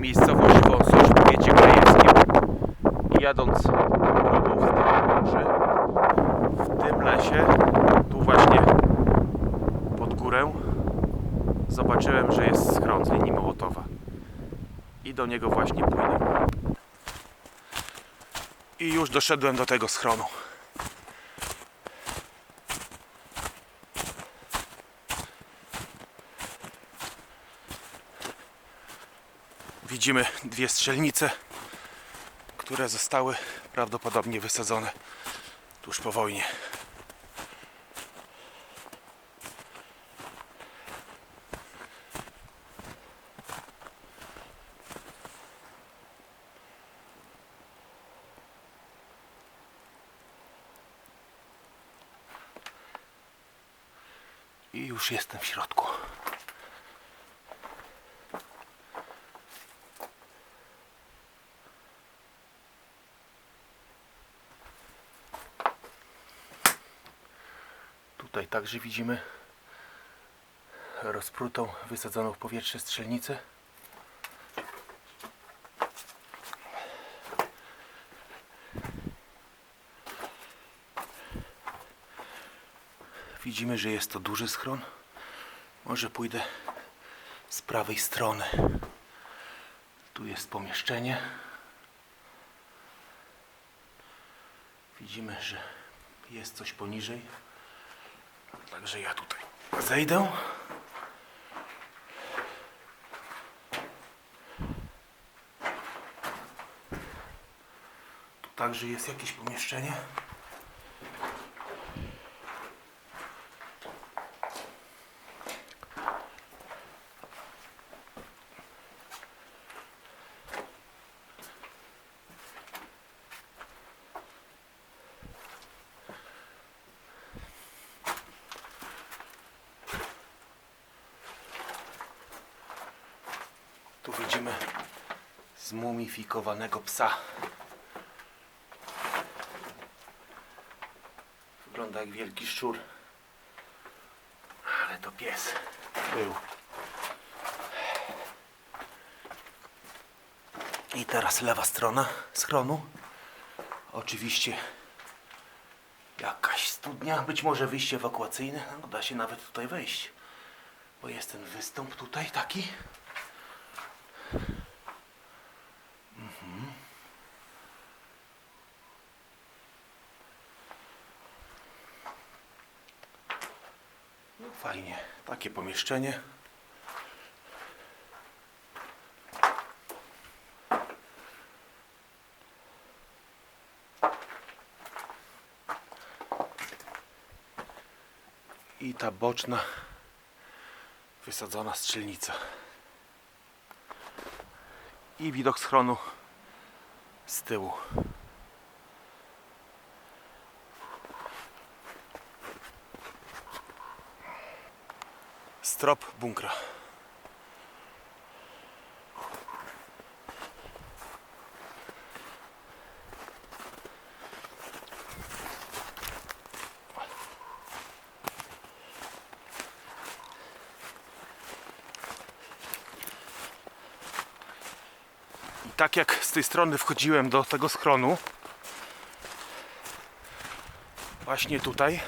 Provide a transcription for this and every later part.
miejscowość Wąsosz w powiecie grajeckim. I jadąc drogą w Buczy, w tym lesie, tu właśnie pod górę, zobaczyłem, że jest schron z linii Mołotowa. I do niego właśnie płynę. I już doszedłem do tego schronu. Widzimy dwie strzelnice, które zostały prawdopodobnie wysadzone tuż po wojnie. I już jestem w środku. Tutaj także widzimy rozprutą, wysadzoną w powietrze strzelnicę. Widzimy, że jest to duży schron. Może pójdę z prawej strony. Tu jest pomieszczenie. Widzimy, że jest coś poniżej. Także ja tutaj zejdę. Tu także jest jakieś pomieszczenie. Tu widzimy zmumifikowanego psa. Wygląda jak wielki szczur. Ale to pies był. I teraz lewa strona schronu. Oczywiście jakaś studnia, być może wyjście ewakuacyjne. No, da się nawet tutaj wejść. Bo jest ten wystąp tutaj taki. No fajnie, takie pomieszczenie. I ta boczna wysadzona strzelnica. I widok schronu z tyłu. Strop bunkra. Tak jak z tej strony wchodziłem do tego schronu, właśnie tutaj,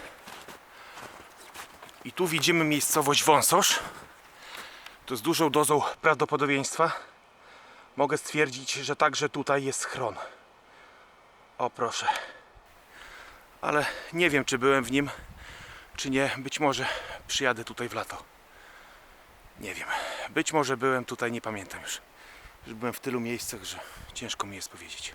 i tu widzimy miejscowość Wąsosz. To z dużą dozą prawdopodobieństwa mogę stwierdzić, że także tutaj jest schron. O proszę. Ale nie wiem, czy byłem w nim, czy nie. Być może przyjadę tutaj w lato. Nie wiem. Być może byłem tutaj, nie pamiętam już. Już byłem w tylu miejscach, że ciężko mi jest powiedzieć.